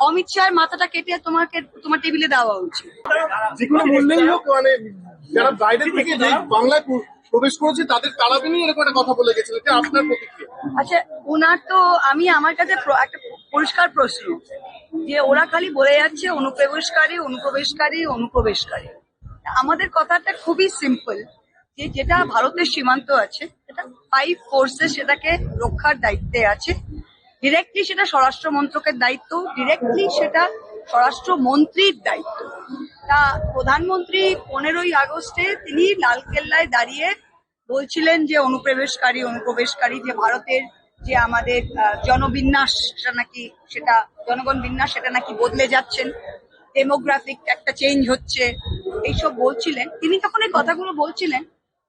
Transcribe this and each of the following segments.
অমিত শাহের মাথাটা কেটে তোমাকে তোমার টেবিলে দেওয়া উচিত। যে কোনো মূল্যেই হোক মানে যারা বাইরের থেকে যে বাংলায় প্রবেশ করেছে তাদের তাড়াবে নিয়ে এরকম একটা কথা বলে গেছিলেন এটা আপনার প্রতিক্রিয়া। আচ্ছা ওনার তো আমি আমার কাছে একটা পরিষ্কার প্রশ্ন যে ওরা খালি বলে যাচ্ছে অনুপ্রবেশকারী অনুপ্রবেশকারী অনুপ্রবেশকারী। আমাদের কথাটা খুবই সিম্পল যে যেটা ভারতের সীমান্ত আছে এটা ফাইভ ফোর্সেস সেটাকে রক্ষার দায়িত্বে আছে। ডিরেক্টলি সেটা স্বরাষ্ট্র মন্ত্রকের দায়িত্ব ডিরেক্টলি সেটা স্বরাষ্ট্র মন্ত্রীর দায়িত্ব। তা প্রধানমন্ত্রী পনেরোই আগস্টে তিনি লালকেল্লায় দাঁড়িয়ে বলছিলেন যে, অনুপ্রবেশকারী অনুপ্রবেশকারী, যে ভারতের যে আমাদের জনবিন্যাস, সেটা নাকি, সেটা, জনগণ বিন্যাস, সেটা নাকি বদলে যাচ্ছেন। ডেমোগ্রাফিক একটা চেঞ্জ হচ্ছে। এইসব বলছিলেন। তিনি তখন এই কথাগুলো বলছিলেন।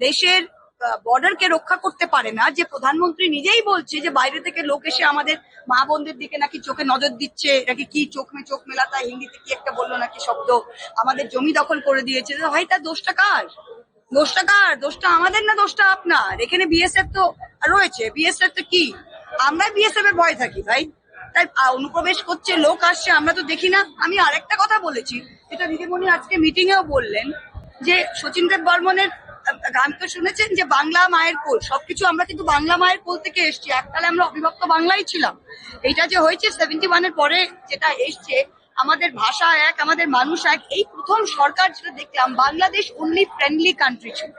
দেশের বর্ডারকে রক্ষা করতে পারে না, যে প্রধানমন্ত্রী নিজেই বলছে যে বাইরে থেকে লোক এসে আমাদের মা বোনদের দিকে নাকি চোখে নজর দিচ্ছে, নাকি কি চোখ মে চোখ মেলা মেলাতা হিন্দিতে কি একটা বলল নাকি শব্দ আমাদের জমি দখল করে দিয়েছে। ভাই, তার দোষটা কার? দোষটা কার? দোষটা আমাদের না দোষটা আপনার? এখানে বিএসএফ তো রয়েছে। বিএসএফ তো কি? আমরা বিএসএফ এর ভয় থাকি ভাই। তাই অনুপ্রবেশ করছে, লোক আসছে, আমরা তো দেখি না। আমি আরেকটা কথা বলেছি, যেটা দিদিমণি আজকে মিটিং এও বললেন, যে সচিন দেব বর্মনের গান তো শুনেছেন যে বাংলা মায়ের কোল, সবকিছু আমরা কিন্তু বাংলা মায়ের কোল থেকে এসছি। এককালে আমরা অবিভক্ত বাংলাই ছিলাম। এইটা যে হয়েছে সেভেন্টি ওয়ানের পরে যেটা এসছে, আমাদের ভাষা এক, আমাদের মানুষ এক, এই প্রথম সরকার যেটা দেখলাম, বাংলাদেশ অনলি ফ্রেন্ডলি কান্ট্রি ছিল।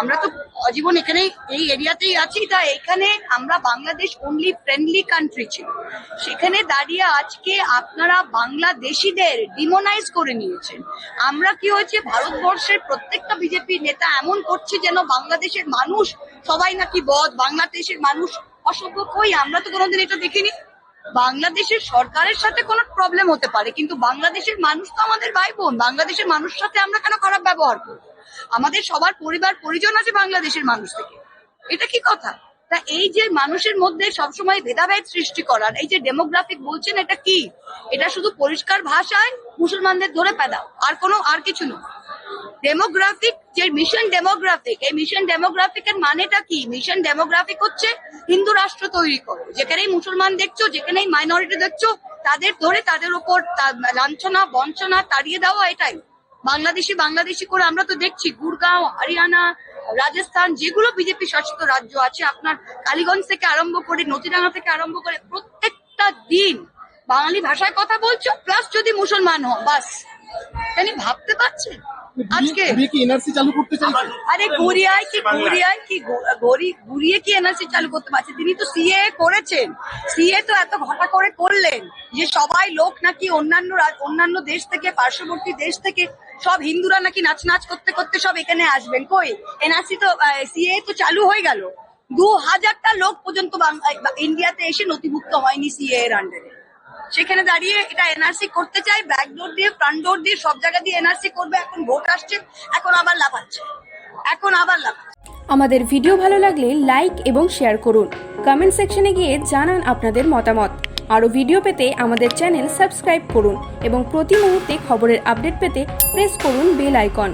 আমরা তো জীবন এখানেই, এই এরিয়াতেই আছি। তাই এখানে আমরা বাংলাদেশ অনলি ফ্রেন্ডলি কান্ট্রি ছিল। সেখানে দাঁড়িয়ে আজকে আপনারা বাংলাদেশিদের ডিমোনাইজ করে নিয়েছেন। আমরা কি হয়েছে, ভারতবর্ষের প্রত্যেকটা বিজেপি নেতা এমন করছে যেন বাংলাদেশের মানুষ সবাই নাকি বদ, বাংলাদেশের মানুষ অসভ্য? কই? আমরা তো কোনোদিন এটা দেখিনি। বাংলাদেশের সরকারের সাথে কোনো প্রবলেম হতে পারে, কিন্তু বাংলাদেশের মানুষ তো আমাদের ভাই বোন বাংলাদেশের মানুষের সাথে আমরা কেন খারাপ ব্যবহার করব? আমাদের সবার পরিবার, পরিজন আছে বাংলাদেশের মানুষ থেকে। এটা কি কথা? তা এই যে মানুষের মধ্যে সবসময় ভেদাভেদ সৃষ্টি করার, এই যে ডেমোগ্রাফিক বলছেন, এটা কি? এটা শুধু পরিষ্কার ভাষায় মুসলমানদের ধরে পেদাও, আর কোনো, আর কিছু নয়। ডেমোগ্রাফিক যে মিশন ডেমোগ্রাফিক এই মিশন ডেমোগ্রাফিকের মানেটা কি? মিশন ডেমোগ্রাফিক হচ্ছে হিন্দু রাষ্ট্র তৈরি করো। যেখানেই মুসলমান দেখছ, যেখানেই মাইনরিটি দেখছ, তাদের ধরে তাদের উপর লাঞ্ছনা, বঞ্চনা তাড়িয়ে দেওয়া এটাই। বাংলাদেশি বাংলাদেশি করে আমরা তো দেখছি, গুরগাঁও, হরিয়ানা, রাজস্থান, যেগুলো বিজেপি শাসিত রাজ্য আছে, আপনার কালীগঞ্জ থেকে আরম্ভ করে নদীডাঙ্গা থেকে আরম্ভ করে প্রত্যেকটা দিন বাঙালি ভাষায় কথা বলছো প্লাস যদি মুসলমান হও, বাস। তাই ভাবতে পারছেন? আজকে? ঘুরিয়ে কি এনআরসি চালু করতে চাইছে? আরে গড়িয়ায় কি গড়িয়ায় কি গড়ি ঘুরিয়ে কি এনআরসি চালু করতে পারছে? তিনি তো সিএ করেছেন। সিএ তো এত ঘটা করে করলেন যে সবাই লোক নাকি অন্যান্য অন্যান্য দেশ থেকে পার্শ্ববর্তী দেশ থেকে সব হিন্দুরা নাকি নাচ নাচ করতে করতে সব এখানে আসবেন। কই? এনআরসি তো সিএ তো চালু হয়ে গেল। দু হাজারটা লোক পর্যন্ত ইন্ডিয়াতে এসে নথিভুক্ত হয়নি সিএ এর আন্ডারে সেখানে দাঁড়িয়ে এটা এনআরসি করতে চাই ব্যাক ডোর দিয়ে ফ্রন্ট ডোর দিয়ে, সব জায়গা দিয়ে এনআরসি করবে, এখন ভোট আসছে, এখন আবার লাফাচ্ছে, এখন আবার লাফাচ্ছে। আমাদের ভিডিও ভালো লাগলে লাইক এবং শেয়ার করুন। কমেন্ট সেকশনে গিয়ে জানান আপনাদের মতামত। আরও ভিডিও পেতে আমাদের চ্যানেল সাবস্ক্রাইব করুন এবং প্রতি মুহূর্তে খবরের আপডেট পেতে প্রেস করুন বেল আইকন